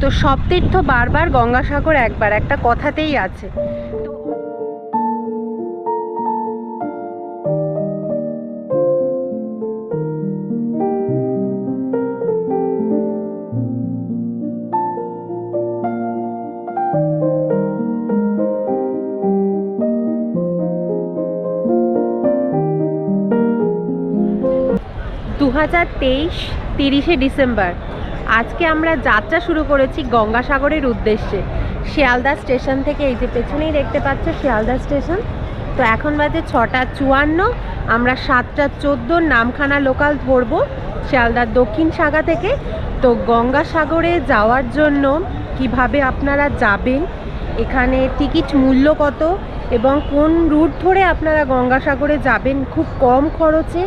তো সব তীর্থ বারবার গঙ্গাসাগর একবার একটা কথাতেই আছে। দু হাজার তেইশ তিরিশে ডিসেম্বর। আজকে আমরা যাত্রা শুরু করেছি গঙ্গাসাগরের উদ্দেশ্যে। শিয়ালদা স্টেশন থেকে এই যে পেছনেই দেখতে পাচ্ছ শিয়ালদা স্টেশন। তো এখন বাজে ছটা চুয়ান্ন, আমরা সাতটা চোদ্দোর নামখানা লোকাল ধরবো শিয়ালদার দক্ষিণ শাখা থেকে। তো গঙ্গাসাগরে যাওয়ার জন্য কীভাবে আপনারা যাবেন, এখানে টিকিট মূল্য কত এবং কোন রুট ধরে আপনারা গঙ্গাসাগরে যাবেন খুব কম খরচে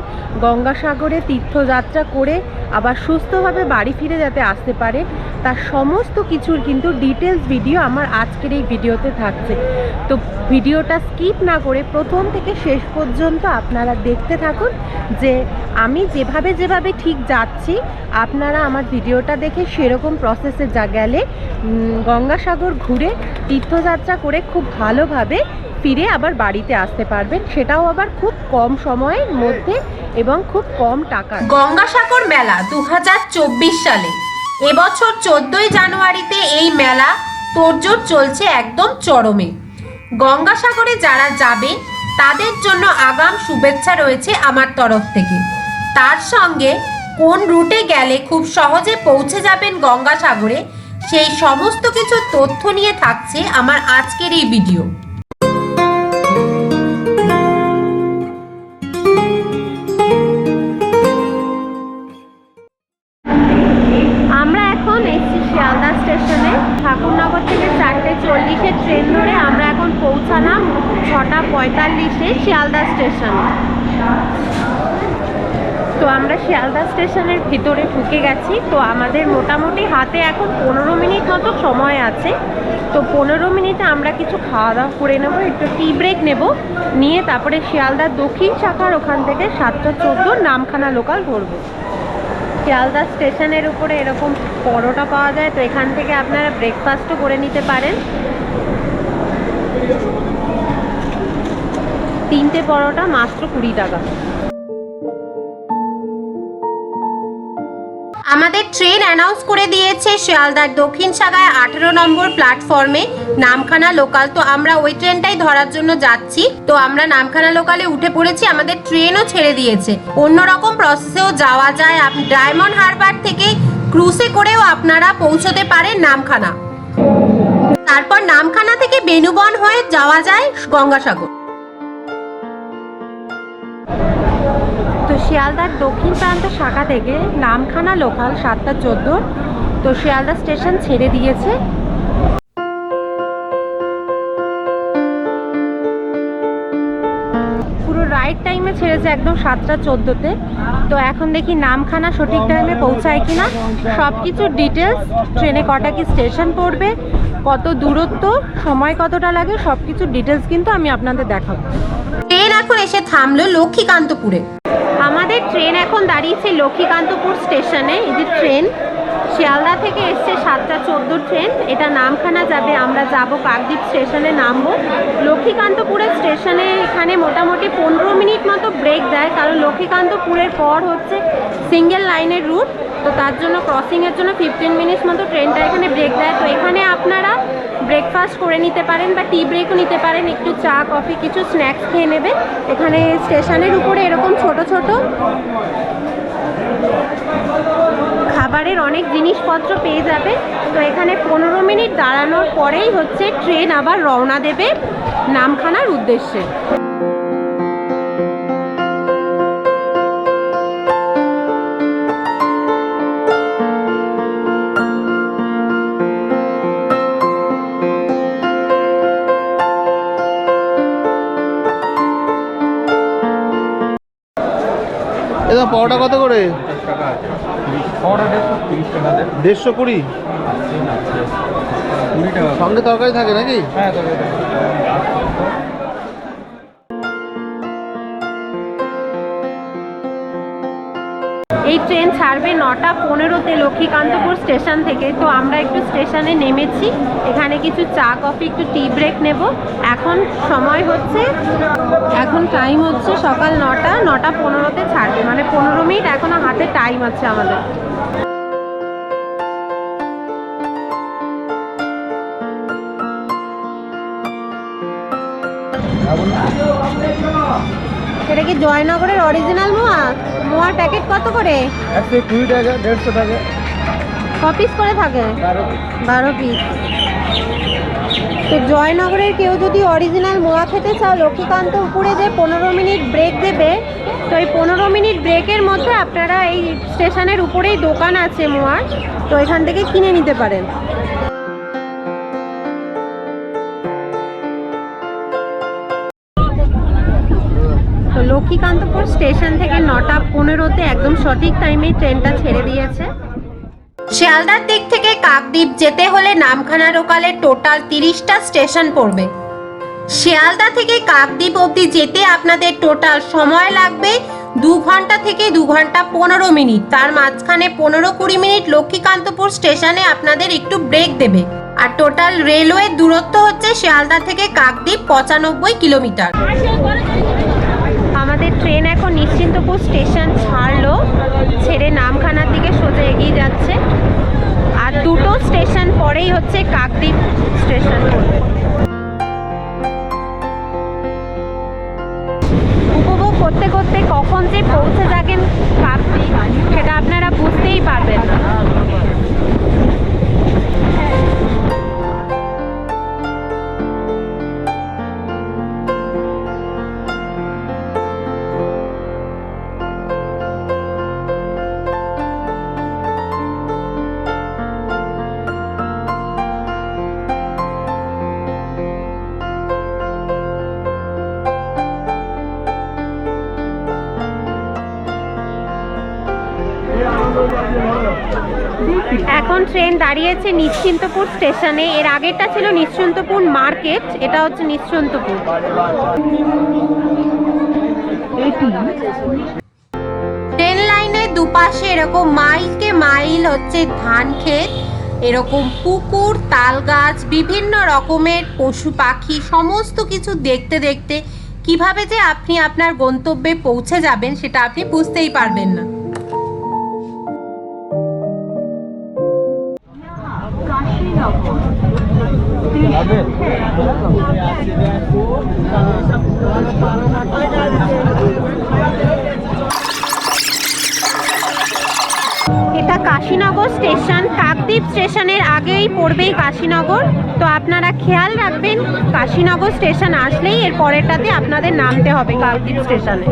গঙ্গাসাগরে তীর্থযাত্রা করে আবার সুস্থভাবে বাড়ি ফিরে যাতে আসতে পারে, তার সমস্ত কিছুর কিন্তু ডিটেলস ভিডিও আমার আজকের এই ভিডিওতে থাকছে। তো ভিডিওটা স্কিপ না করে প্রথম থেকে শেষ পর্যন্ত আপনারা দেখতে থাকুন যে আমি যেভাবে যেভাবে ঠিক যাচ্ছি, আপনারা আমার ভিডিওটা দেখে সেরকম প্রসেসে যা গেলে গঙ্গাসাগর ঘুরে তীর্থযাত্রা করে খুব ভালোভাবে ফিরে আবার বাড়িতে আসতে পারবেন। সেটাও আবার খুব কম সময়ের মধ্যে এবং খুব কম টাকা গঙ্গাসাগর মেলা দু হাজার চব্বিশ সালে। এবছর চোদ্দই জানুয়ারিতে এই মেলা তোড়জোড় চলছে একদম চরমে। গঙ্গাসাগরে যারা যাবে তাদের জন্য আগাম শুভেচ্ছা রয়েছে আমার তরফ থেকে। তার সঙ্গে কোন রুটে গেলে খুব সহজে পৌঁছে যাবেন গঙ্গাসাগরে, সেই সমস্ত কিছু তথ্য নিয়ে থাকছে আমার আজকের এই ভিডিও। ঠাকুরনগর থেকে চারটে চল্লিশে ট্রেন ধরে আমরা এখন পৌঁছালাম ছটা পঁয়তাল্লিশে শিয়ালদা স্টেশনে। তো আমরা শিয়ালদা স্টেশনের ভিতরে ঢুকে গেছি। তো আমাদের মোটামুটি হাতে এখন পনেরো মিনিট মতো সময় আছে। তো পনেরো মিনিটে আমরা কিছু খাওয়া দাওয়া করে নেব, একটু টি ব্রেক নেব। নিয়ে তারপরে শিয়ালদার দক্ষিণ শাখার ওখান থেকে সাতটা চোদ্দ নামখানা লোকাল ধরবো। শিয়ালদা স্টেশনের উপরে এরকম পরোটা পাওয়া যায়, তো এখান থেকে আপনারা ব্রেকফাস্টও করে নিতে পারেন। তিনটে পরোটা, মাত্র কুড়ি টাকা। আমাদের ট্রেন অ্যানাউন্স করে দিয়েছে শিয়ালদার দক্ষিণ শাখায় আঠেরো নম্বর প্ল্যাটফর্মে নামখানা লোকাল তো আমরা ওই ট্রেনটাই ধরার জন্য যাচ্ছি। তো আমরা নামখানা লোকালে উঠে পড়েছি, আমাদের ট্রেনও ছেড়ে দিয়েছে। অন্যরকম প্রসেসেও যাওয়া যায়। ডায়মন্ড হারবার থেকে ক্রুজে করেও আপনারা পৌঁছতে পারেন নামখানা। তারপর নামখানা থেকে বেনুবন হয়ে যাওয়া যায় গঙ্গাসাগর। শিয়ালদার দক্ষিণ প্রান্ত শাখা থেকে নামখানা লোকাল সাতটা চোদ্দ। তো শিয়ালদা স্টেশন ছেড়ে দিয়েছে। পুরো রাইট টাইমে ছেড়েছে একদম সাতটা চোদ্দোতে। তো এখন দেখি নামখানা সঠিক টাইমে পৌঁছায় কিনা। সব কিছু ডিটেলস, ট্রেনে কটা কি স্টেশন পড়বে, কত দূরত্ব, সময় কতটা লাগে সব কিছু ডিটেলস কিন্তু আমি আপনাদের দেখাবো। ট্রেন এখন এসে থামলো লক্ষ্মীকান্তপুরে। ট্রেন এখন দাঁড়িয়েছে লক্ষ্মীকান্তপুর স্টেশনে। এই যে ট্রেন, শিয়ালদা থেকে এসছে সাতটা চোদ্দ ট্রেন। এটা নামখানা যাবে, আমরা যাব কাকদ্বীপ স্টেশনে নামবো। লক্ষ্মীকান্তপুরের স্টেশনে এখানে মোটামুটি পনেরো মিনিট মতো ব্রেক দেয়, কারণ লক্ষ্মীকান্তপুরের পর হচ্ছে সিঙ্গেল লাইনের রুট তো তার জন্য ক্রসিংয়ের জন্য ফিফটিন মিনিটস মতো ট্রেনটা এখানে ব্রেক দেয়। তো এখানে আপনারা ব্রেকফাস্ট করে নিতে পারেন বা টি ব্রেকও নিতে পারেন। একটু চা কফি কিছু স্ন্যাক্স খেয়ে নেবে এখানে স্টেশনের উপরে এরকম ছোট ছোট খাবারের অনেক জিনিসপত্র পেয়ে যাবে তো এখানে পনেরো মিনিট দাঁড়ানোর পরেই হচ্ছে ট্রেন আবার রওনা দেবে নামখানার উদ্দেশ্যে। এটা পাওয়াটা কত করে? দেড়শো কুড়ি? কুড়ি সঙ্গে তরকারি থাকে নাকি? হ্যাঁ এই ট্রেন ছাড়বে নটা পনেরোতে লক্ষ্মীকান্তপুর স্টেশন থেকে। তো আমরা একটু স্টেশনে নেমেছি। এখানে কিছু চা, কফি, একটু টি ব্রেক নেব। এখন সময় হচ্ছে, এখন টাইম হচ্ছে সকাল নটা নটা পনেরোতে ছাড়বে। মানে পনেরো মিনিট এখনও হাতে টাইম আছে আমাদের। এটা কি জয়নগরের অরিজিনাল মোয়া? মোয়ার প্যাকেট কত করে? একশো কুড়ি টাকা দেড়শো টাকা। ক পিস করে থাকে? বারো পিস তো জয়নগরের কেউ যদি অরিজিনাল মোয়া খেতে চাও লক্ষ্মীকান্ত উপরে যে পনেরো মিনিট ব্রেক দেবে তো এই পনেরো মিনিট ব্রেকের মধ্যে আপনারা এই স্টেশনের উপরেই দোকান আছে মোয়ার তো এখান থেকে কিনে নিতে পারেন। একদম সঠিক টাইমে ট্রেনটা ছেড়ে দিয়েছে। শিয়ালদার দিক থেকে কাকদ্বীপ যেতে হলে নামখানা লোকালে টোটাল তিরিশটা স্টেশন পড়বে। শিয়ালদা থেকে কাকদ্বীপ অবধি যেতে আপনাদের টোটাল সময় লাগবে দু ঘণ্টা থেকে দু ঘণ্টা পনেরো মিনিট। তার মাঝখানে পনেরো কুড়ি মিনিট লক্ষ্মীকান্তপুর স্টেশনে আপনাদের একটু ব্রেক দেবে। আর টোটাল রেলওয়ে দূরত্ব হচ্ছে শিয়ালদা থেকে কাকদ্বীপ পঁচানব্বই কিলোমিটার। নিশ্চিন্তপুর স্টেশন ছাড়লো, ছেড়ে নামখানার দিকে সোজা এগিয়ে যাচ্ছে। আর দুটো স্টেশন পরেই হচ্ছে কাকদ্বীপ স্টেশন। উপভোগ করতে করতে কখন যে পৌঁছে থাকেন কাকদ্বীপ, সেটা আপনারা বুঝতেই পারবেন না। এখন ট্রেন দাঁড়িয়েছে নিশ্চিন্তপুর স্টেশনে। এর আগেরটা ছিল নিশ্চিন্তপুর মার্কেট, এটা হচ্ছে নিশ্চিন্তপুর। ট্রেন লাইনের দুপাশে এরকম মাইলকে মাইল হচ্ছে ধান ক্ষেত, এরকম পুকুর তাল গাছ বিভিন্ন রকমের পশু পাখি, সমস্ত কিছু দেখতে দেখতে কীভাবে যে আপনি আপনার গন্তব্যে পৌঁছে যাবেন সেটা আপনি বুঝতেই পারবেন না। কাশীনগর স্টেশন, কাকদ্বীপ স্টেশনের আগেই পড়বেই কাশীনগর। তো আপনারা খেয়াল রাখবেন, কাশীনগর স্টেশন আসলেই এর পরেরটাতে আপনাদের নামতে হবে কাকদ্বীপ স্টেশনে।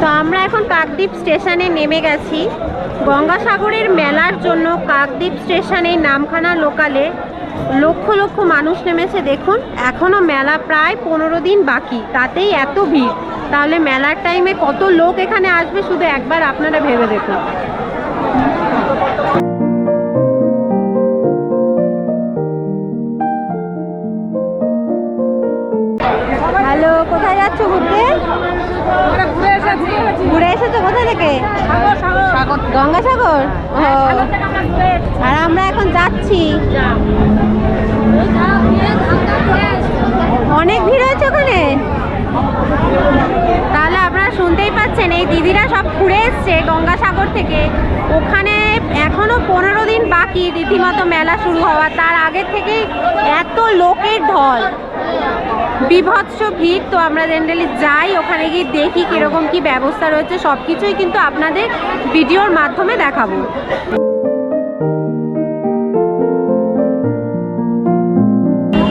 তো আমরা এখন কাকদ্বীপ স্টেশনে নেমে গেছি। গঙ্গাসাগরের মেলার জন্য কাকদ্বীপ স্টেশনে নামখানা লোকালে লক্ষ লক্ষ মানুষ নেমেছে। দেখুন এখনও মেলা প্রায় পনেরো দিন বাকি, তাতেই এত ভিড়। তাহলে মেলার টাইমে কত লোক এখানে আসবে শুধু একবার আপনারা ভেবে দেখুন। যাচ্ছ ঘুরতে? ঘুরে এসেছ। কোথা থেকে? গঙ্গাসাগর? আর আমরা এখন যাচ্ছি। অনেক ভিড় হয়েছে ওখানে। তাহলে আপনারা শুনতেই পাচ্ছেন এই দিদিরা সব ঘুরে এসছে গঙ্গাসাগর থেকে। ওখানে এখনও পনেরো দিন বাকি রীতিমতো মেলা শুরু হওয়ার তার আগের থেকেই এত লোকের ঢল। বিভৎস ভিড়, তো আমরা জেনারেলি যাই, ওখানে গিয়ে দেখি কীরকম কি ব্যবস্থা রয়েছে সব কিছুই কিন্তু আপনাদের ভিডিওর মাধ্যমে দেখাবো।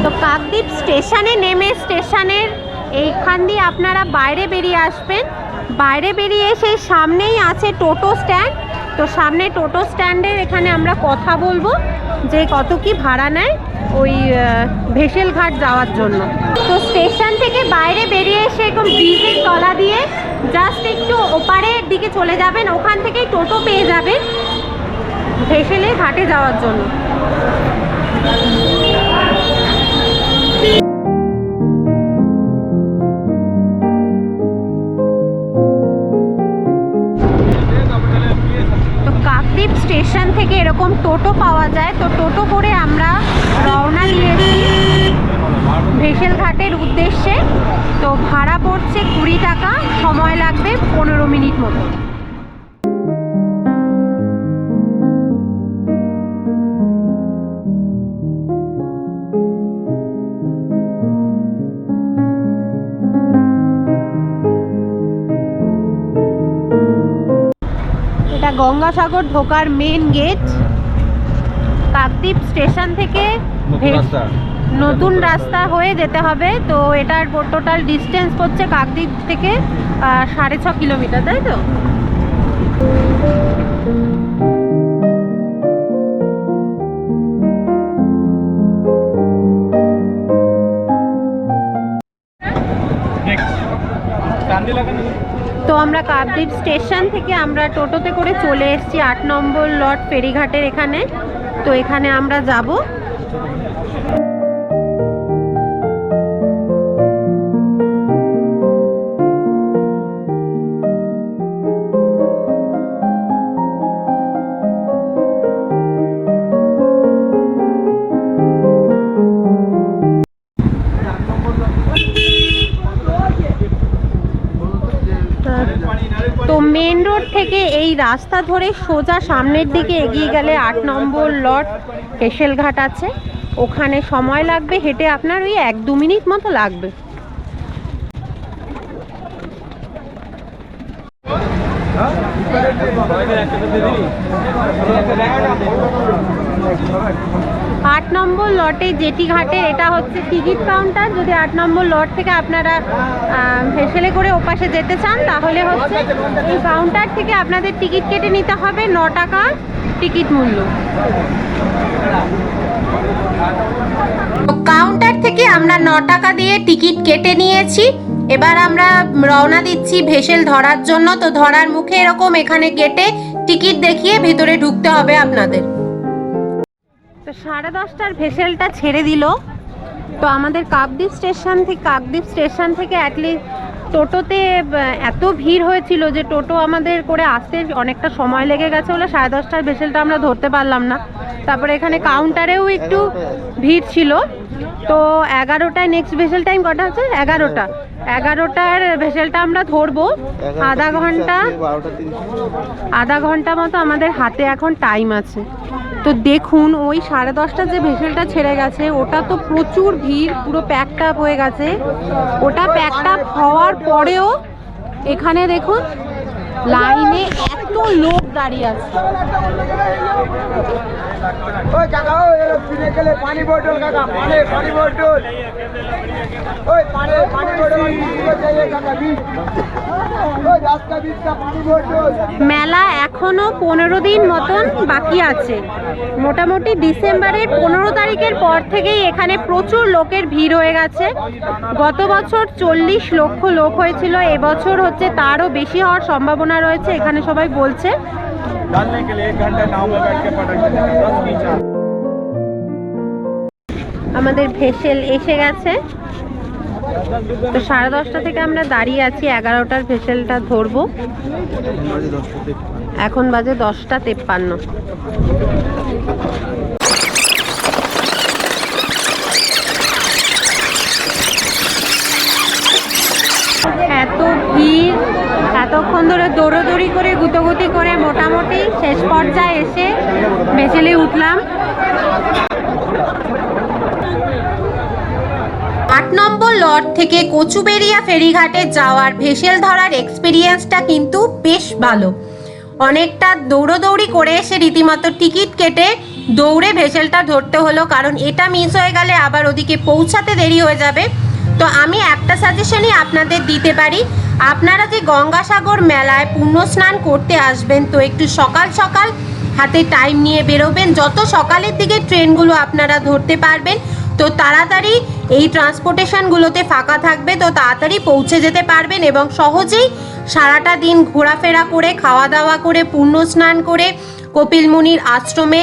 তো কাকদ্বীপ স্টেশনে নেমে, স্টেশনের এইখান দিয়ে আপনারা বাইরে বেরিয়ে আসবেন। বাইরে বেরিয়ে এসে সামনেই আছে টোটো স্ট্যান্ড। তো সামনে টোটো স্ট্যান্ডের এখানে আমরা কথা বলব, যে কত কি ভাড়া নেয় ওই ভেসেলঘাট ভেসেল ঘাট যাওয়ার জন্য। তো স্টেশন থেকে বাইরে বেরিয়ে এসে এরকম ব্রিজের তলা দিয়ে জাস্ট একটু ওপারের দিকে চলে যাবেন, ওখান থেকেই টোটো পেয়ে যাবেন ভেসেলে ঘাটে যাওয়ার জন্য। এরকম টোটো পাওয়া যায়, তো টোটো করে আমরা রওনা দিয়েছি ভেসেল ঘাটের উদ্দেশ্যে। তো ভাড়া পড়ছে কুড়ি টাকা, সময় লাগবে পনেরো মিনিট মতো। গঙ্গাসাগর ঢোকার মেন গেট কাকদ্বীপ স্টেশন থেকে নতুন রাস্তা। নতুন রাস্তা হয়ে যেতে হবে। তো এটার টোটাল ডিস্টেন্স পড়ছে কাকদ্বীপ থেকে সাড়ে ছ কিলোমিটার তাই তো? তো আমরা কাপদ্বীপ স্টেশন থেকে আমরা টোটোতে করে চলে এসেছি আট নম্বর লট ফেরিঘাটের এখানে। তো এখানে আমরা যাব। মেন রোড থেকে এই রাস্তা ধরে সোজা সামনের দিকে এগিয়ে গেলে আট নম্বর লট হেসেলঘাট আছে। ওখানে সময় লাগবে, হেঁটে আপনার ওই এক দু মিনিট মতো লাগবে। আট নম্বর লটে জেটি ঘাটের, এটা হচ্ছে টিকিট কাউন্টার। যদি আট নম্বর লট থেকে আপনারা ভেসেলে করে ওপাশে যেতে চান, তাহলে হচ্ছে এই কাউন্টার থেকে আপনাদের টিকিট কেটে নিতে হবে ন টাকা টিকিট মূল্য। কাউন্টার থেকে আমরা ন টাকা দিয়ে টিকিট কেটে নিয়েছি। এবার আমরা রওনা দিচ্ছি ভেসেল ধরার জন্য। তো ধরার মুখে এরকম এখানে গেটে টিকিট দেখিয়ে ভেতরে ঢুকতে হবে আপনাদের। তো সাড়ে দশটার ভেসেলটা ছেড়ে দিল। তো আমাদের কাকদ্বীপ স্টেশন থেকে কাকদ্বীপ স্টেশন থেকে অ্যাটলিস্ট টোটোতে এত ভিড় হয়েছিল যে টোটো আমাদের করে আসতে অনেকটা সময় লেগে গেছে বলে সাড়ে দশটার ভেসেলটা আমরা ধরতে পারলাম না। তারপরে এখানে কাউন্টারেও একটু ভিড় ছিল। তো এগারোটায় নেক্সট ভেসেল টাইম কটা আছে এগারোটা। এগারোটার ভেসেলটা আমরা ধরবো। আধা ঘণ্টা। আধা ঘণ্টা মতো আমাদের হাতে এখন টাইম আছে। তো দেখুন ওই সাড়ে দশটা যে ভেসেলটা ছেড়ে গেছে ওটা তো প্রচুর ভিড় পুরো প্যাকড আপ হয়ে গেছে। ওটা প্যাকড আপ হওয়ার পরেও এখানে দেখুন লাইনে এত লোক দাঁড়িয়ে আছে। ওই কাকা, ওই গেলে পানি কাকা, পানি পানি ওই পানি পানি মেলা এখনও পনেরো দিন মতন বাকি আছে। মোটামুটি ডিসেম্বরের পনেরো তারিখের পর থেকেই এখানে প্রচুর লোকের ভিড় হয়ে গেছে। গত বছর চল্লিশ লক্ষ লোক হয়েছিল, এবছর হচ্ছে তারও বেশি হওয়ার সম্ভাবনা রয়েছে, এখানে সবাই বলছে। डालने के लिए एक घंटा नाव में बैठ के पटक देना दस बीच আমাদের ভেসেল এসে গেছে তো সাড়ে দশটা থেকে আমরা দাঁড়িয়ে আছি এগারোটার ভেসেলটা ধরবো এখন বাজে দশটা তেপ্পান্ন এতক্ষণ ধরে দৌড়োদৌড়ি করে, গুতোগুতি করে মোটামুটি শেষ পর্যায়ে এসে ভেসেলে উঠলাম। আট নম্বর লট থেকে কচুবেরিয়া ফেরিঘাটে যাওয়ার ভেসেল ধরার এক্সপিরিয়েন্সটা কিন্তু বেশ ভালো। অনেকটা দৌড়োদৌড়ি করে এসে রীতিমতো টিকিট কেটে দৌড়ে ভেসেলটা ধরতে হলো, কারণ এটা মিস হয়ে গেলে আবার ওদিকে পৌঁছাতে দেরি হয়ে যাবে। তো আমি একটা সাজেশনই আপনাদের দিতে পারি আপনারা যে গঙ্গাসাগর মেলায় পুণ্য স্নান করতে আসবেন, তো একটু সকাল সকাল হাতে টাইম নিয়ে বেরোবেন। যত সকালের দিকে ট্রেনগুলো আপনারা ধরতে পারবেন, তো তাড়াতাড়ি এই ট্রান্সপোর্টেশনগুলোতে ফাঁকা থাকবে, তো তাড়াতাড়ি পৌঁছে যেতে পারবেন এবং সহজেই সারাটা দিন ঘোরাফেরা করে খাওয়া দাওয়া করে পুণ্য স্নান করে, কপিল মুনির আশ্রমে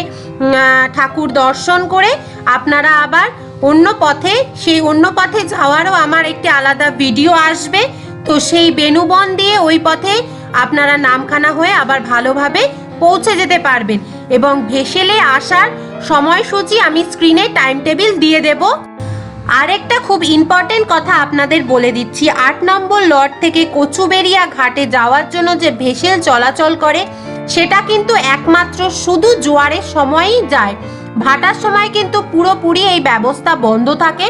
ঠাকুর দর্শন করে আপনারা আবার অন্য পথে, সেই অন্য পথে যাওয়ারও আমার একটি আলাদা ভিডিও আসবে। তো সেই বেনুবন দিয়ে ওই পথে আপনারা নামখানা হয়ে আবার ভালোভাবে পৌঁছে যেতে পারবেন। এবং ভেসেলে আসার সময়সূচি আমি স্ক্রিনে টাইম টেবিল দিয়ে দেব। আরেকটা খুব ইম্পর্টেন্ট কথা আপনাদের বলে দিচ্ছি। আট নম্বর লট থেকে কচুবেরিয়া ঘাটে যাওয়ার জন্য যে ভেসেল চলাচল করে, সেটা কিন্তু একমাত্র শুধু জোয়ারের সময়ই যায়। ভাটার সময় কিন্তু পুরোপুরি এই ব্যবস্থা বন্ধ থাকে।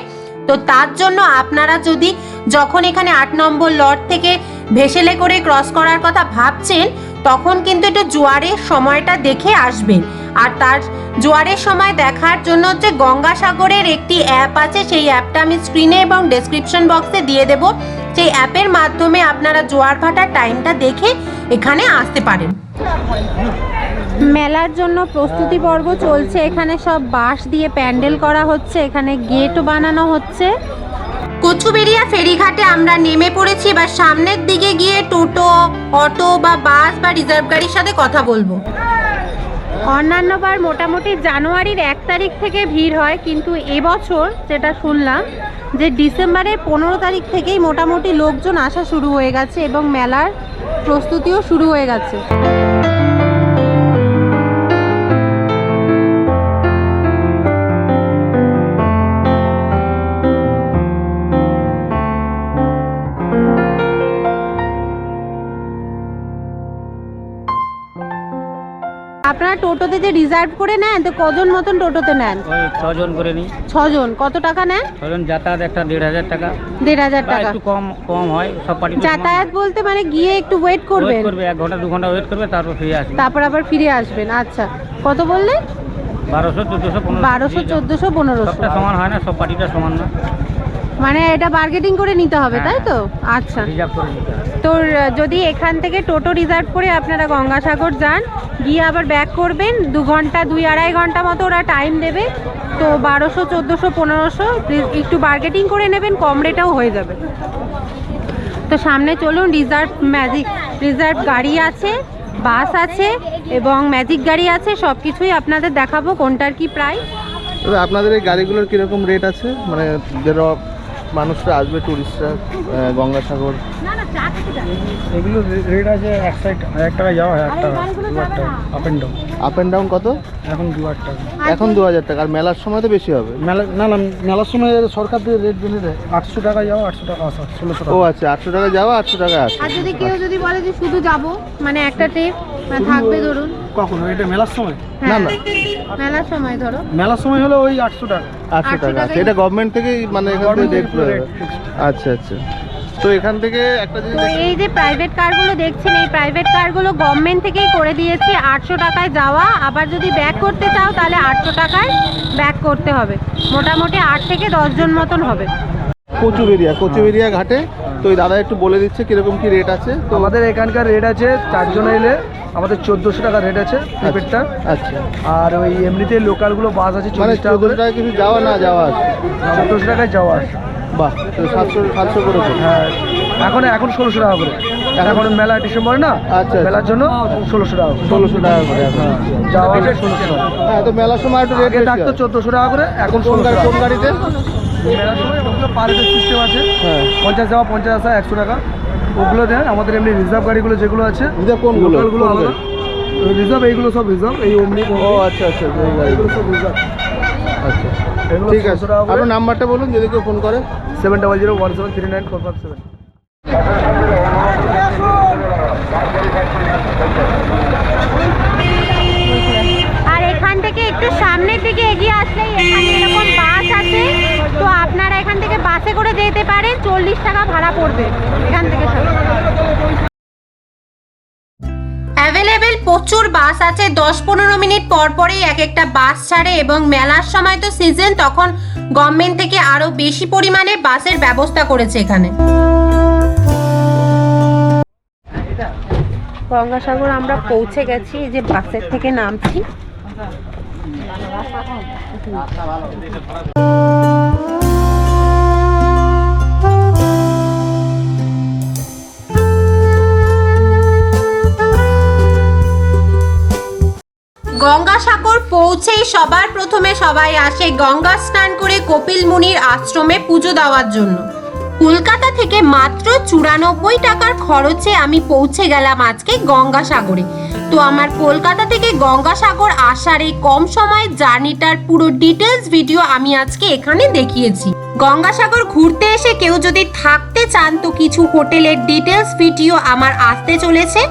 তো তার জন্য আপনারা যদি যখন এখানে আট নম্বর লট থেকে ভেসেলে করে ক্রস করার কথা ভাবছেন, তখন কিন্তু একটু জোয়ারের সময়টা দেখে আসবেন। আর তার জোয়ারের সময় দেখার জন্য হচ্ছে গঙ্গাসাগরের একটি অ্যাপ আছে, সেই অ্যাপটা আমি স্ক্রিনে এবং ডেসক্রিপশন বক্সে দিয়ে দেব। সেই অ্যাপের মাধ্যমে আপনারা জোয়ার ভাটার টাইমটা দেখে এখানে আসতে পারেন। মেলার জন্য প্রস্তুতি পর্ব চলছে। এখানে সব বাঁশ দিয়ে প্যান্ডেল করা হচ্ছে। এখানে গেট বানানো হচ্ছে। কচুবেরিয়া ফেরিঘাটে আমরা নেমে পড়েছি, এবার সামনের দিকে গিয়ে টোটো, অটো বা বাস বা রিজার্ভ গাড়ির সাথে কথা বলব। অন্যান্যবার মোটামুটি জানুয়ারির এক তারিখ থেকে ভিড় হয়, কিন্তু এবছর যেটা শুনলাম যে ডিসেম্বরের পনেরো তারিখ থেকেই মোটামুটি লোকজন আসা শুরু হয়ে গেছে এবং মেলার প্রস্তুতিও শুরু হয়ে গেছে। টোটোতে যে রিজার্ভ করে নেন তো কজন মতন টোটোতে নেন? ওই ছজন করে নিই। ছজন। কত টাকা নেন? ছজন যাতায়াত একটা দেড় হাজার টাকা। দেড় হাজার বা টাকা। একটু কম কম হয় সব পার্টি যাতায়াত বলতে মানে গিয়ে একটু ওয়েট করবেন? করবে এক ঘণ্টা দু ঘণ্টা ওয়েট করবে তারপর ফিরে আসবে। তারপর আবার ফিরে আসবেন আচ্ছা। কত বললেন? বারোশো চোদ্দোশো পনেরো বারোশো চোদ্দোশো পনেরোশো। সবটা সমান হয় না সব পার্টিটা সমান না। মানে এটা বার্গেটিং করে নিতে হবে তাই তো? আচ্ছা। রিজার্ভ করে নিতে হবে। তো যদি এখান থেকে টোটো রিজার্ভ করে আপনারা গঙ্গাসাগর যান গিয়ে আবার ব্যাক করবেন দু ঘণ্টা দুই আড়াই ঘণ্টা মতো ওরা টাইম দেবে। তো বারোশো চোদ্দোশো পনেরোশো একটু বার্গেটিং করে নেবেন কম রেটেও হয়ে যাবে। তো সামনে চলুন রিজার্ভ ম্যাজিক রিজার্ভ গাড়ি আছে বাস আছে এবং ম্যাজিক গাড়ি আছে সব কিছুই আপনাদের দেখাবো কোনটার কি প্রাইস আপনাদের এই গাড়িগুলোর কীরকম রেট আছে? মানে মানুষরা আসবে টুরিস্টরা গঙ্গাসাগর এগুলো রেট আছে এক সাইড হাজার টাকা যাওয়া হাজার টাকা। Up and down up and down কত? এখন দু হাজার টাকা। এখন দু হাজার টাকা। আর মেলার সময় তো বেশি হবে। মেলা না না মেলার সময় সরকার থেকে রেট বেঁধে দেয়। আটশো টাকা যাওয়া আটশো টাকা আসা ষোলোশো ও টাকা আচ্ছা আটশো টাকা যাওয়া আটশো টাকা আসে। আর যদি কেউ যদি বলে যে শুধু যাব মানে একটা ট্রিপ থাকবে ধরুন। কখন? এটা মেলার সময়? না হ্যাঁ, না। মেলার সময় ধরো। মেলার সময় হলো ওই আটশো টাকা। আটশো টাকা। আচ্ছা এটা গভর্নমেন্ট থেকেই মানে এখান থেকে রেট থেকে আচ্ছা আচ্ছা। তো এখান থেকে একটা জিনিস এই যে প্রাইভেট কারগুলো দেখছেন এই প্রাইভেট কারগুলো গভর্নমেন্ট থেকেই করে দিয়েছে আটশো টাকায় যাওয়া। আবার যদি ব্যাক করতে চাও তাহলে আটশো টাকায় ব্যাক করতে হবে। মোটামুটি আট থেকে দশজন মতন হবে। কচুবেরিয়া কচুবেরিয়া ঘাটে। তো ওই দাদা একটু বলে দিচ্ছে কীরকম কি রেট আছে। তো আমাদের এখানকার রেট আছে চারজন এলে আমাদের চোদ্দোশো টাকা রেট আছে প্রিপেডটা আচ্ছা আর ওই এমনিতে লোকালগুলো বাস আছে মানে চল্লিশ টাকা করে। কিছু যাওয়া না যাওয়া আছে? চোদ্দোশো টাকায় যাওয়া আসে বাহ সাতশো সাতশো করে হ্যাঁ এখন এখন ষোলোশো টাকা করে। এখন মেলা ডিসেম্বর না আচ্ছা। মেলার জন্য ষোলোশো টাকা ষোলোশো টাকা করে যাওয়া আসে ষোলোশো টাকা। হ্যাঁ তো মেলার সময় একটু রেট থাকতো চোদ্দোশো টাকা করে এখন কোন গাড়িতে? মেলার সময় ওগুলো পার সিস্টেম আছে। হ্যাঁ। পঞ্চাশ যাওয়া পঞ্চাশ আসা একশো টাকা। ওগুলো দেয় আমাদের এমনি রিজার্ভ গাড়িগুলো যেগুলো আছে রিজার্ভ কোনগুলো? কোন আলাদা। রিজার্ভ এইগুলো সব রিজার্ভ এই অমনি ও আচ্ছা আচ্ছা আচ্ছা, সব রিজার্ভ আচ্ছা ঠিক আছে। 600 টাকা আপনার নাম্বারটা বলুন যদি কেউ ফোন করে। Seven double zero one seven three nine four five seven. আর এখান থেকে একটু সামনের দিকে এগিয়ে আসলেই এখানে এরকম বাস আছে। তো আপনারা এখান থেকে বাসে করে যেতে পারেন চল্লিশ টাকা ভাড়া পড়বে এখান থেকে অ্যাভেলেবেল প্রচুর বাস আছে। দশ পনেরো মিনিট পর পরেই এক একটা বাস ছাড়ে এবং মেলার সময় তো সিজন তখন গভর্নমেন্ট থেকে আরও বেশি পরিমাণে বাসের ব্যবস্থা করেছে এখানে। গঙ্গাসাগর আমরা পৌঁছে গেছি যে বাসের থেকে নামছি। গঙ্গাসাগর পৌঁছেই সবার প্রথমে সবাই আসে গঙ্গা স্নান করে কপিল মুনির আশ্রমে পুজো দেওয়ার জন্য। কলকাতা থেকে মাত্র চুরানব্বই টাকার খরচে আমি পৌঁছে গেলাম আজকে গঙ্গাসাগরে তো আমার কলকাতা থেকে গঙ্গাসাগর আসার এই কম সময়ের জার্নিটার পুরো ডিটেলস ভিডিও আমি আজকে এখানে দেখিয়েছি। গঙ্গাসাগর ঘুরতে এসে কেউ যদি থাকতে চান তো কিছু হোটেলের ডিটেলস ভিডিও আমার আসতে চলেছে।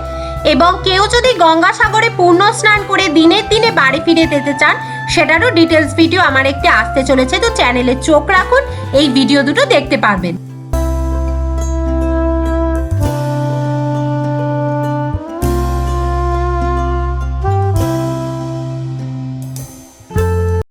এবং কেউ যদি গঙ্গাসাগরে পূর্ণ স্নান করে দিনের দিনে বাড়ি ফিরে যেতে চান, সেটারও ডিটেলস ভিডিও আমার একটি আসতে চলেছে। তো চ্যানেলে চোখ রাখুন, এই ভিডিও দুটো দেখতে পারবেন।